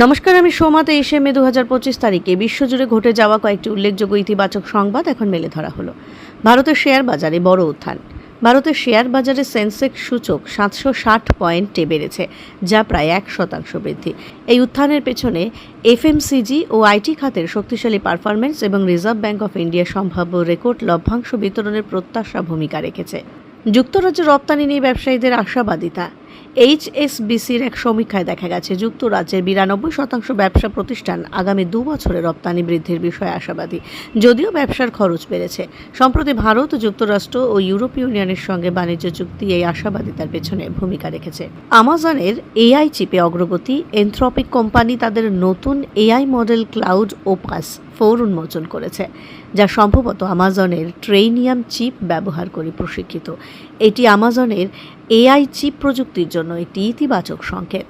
নমস্কার, আমি সোমা তেইশে মে দু হাজার পঁচিশ তারিখে বিশ্বজুড়ে ঘটে যাওয়া কয়েকটি উল্লেখযোগ্য ইতিবাচক সংবাদ এখন মেলে ধরা হলো। ভারতের শেয়ার বাজারে বড় উত্থান। ভারতের শেয়ার বাজারে সেন্সেক্স সূচক সাতশো ষাট পয়েন্টে বেড়েছে, যা প্রায় এক শতাংশ বৃদ্ধি। এই উত্থানের পেছনে এফএমসিজি ও আইটি খাতের শক্তিশালী পারফরমেন্স এবং রিজার্ভ ব্যাংক অফ ইন্ডিয়া সম্ভাব্য রেকর্ড লভ্যাংশ বিতরণের প্রত্যাশা ভূমিকা রেখেছে। যুক্তরাজ্যে রপ্তানি নিয়ে ব্যবসায়ীদের আশাবাদিতা। এইচএসবিসির এক সমীক্ষায় দেখা গেছে, যুক্তরাজ্যের বিরানব্বই শতাংশ ব্যবসা প্রতিষ্ঠান আগামী দু বছরে রপ্তানি বৃদ্ধির বিষয়ে আশাবাদী। যদিও ব্যবসার খরচ বেড়েছে, সম্প্রতি ভারত, যুক্তরাষ্ট্র ও ইউরোপীয় ইউনিয়নের সঙ্গে বাণিজ্য চুক্তি এই আশাবাদিতার পেছনে ভূমিকা রেখেছে। আমাজনের এআই চিপে অগ্রগতি, এনথ্রপিক কোম্পানি তাদের নতুন AI model Claude Opus four উন্মোচন করেছে, যা সম্ভবত আমাজনের ট্রেনিয়াম চিপ ব্যবহার করে প্রশিক্ষিত। এটি আমাজনের এআই চিপ প্রযুক্তির জন্য একটি ইতিবাচক সংকেত।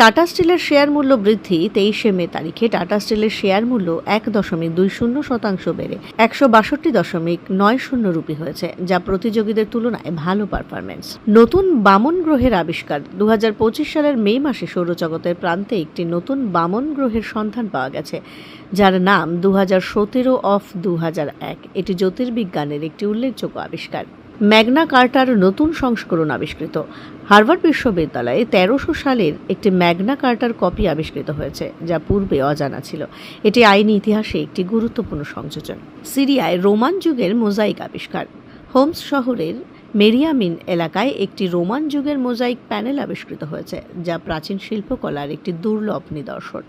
টাটা স্টিলের শেয়ার মূল্য বৃদ্ধি তেইশে মে তারিখে টাটা স্টিলের শেয়ার মূল্য এক দশমিক দুই শূন্য শতাংশ বেড়ে একশো বাষট্টি দশমিক নয় শূন্য রুপি হয়েছে, যা প্রতিযোগীদের তুলনায় ভালো পারফরমেন্স নতুন বামন গ্রহের আবিষ্কার দু হাজার পঁচিশ সালের মে মাসে সৌরজগতের প্রান্তে একটি নতুন বামন গ্রহের সন্ধান পাওয়া গেছে, যার নাম দু সতেরো অফ দু এক। এটি জ্যোতির্বিজ্ঞানের একটি উল্লেখযোগ্য আবিষ্কার। ম্যাগনা কার্টার নতুন সংস্করণ আবিষ্কৃত। হার্ভার্ড বিশ্ববিদ্যালয়ে তেরোশো সালের একটি ম্যাগনা কার্টার কপি আবিষ্কৃত হয়েছে, যা পূর্বে অজানা ছিল। এটি আইনি ইতিহাসে একটি গুরুত্বপূর্ণ সংযোজন। সিরিয়ায় রোমান যুগের মোজাইক আবিষ্কার। হোমস শহরের মেরিয়ামিন এলাকায় একটি রোমান যুগের মোজাইক প্যানেল আবিষ্কৃত হয়েছে, যা প্রাচীন শিল্পকলার একটি দুর্লভ নিদর্শন।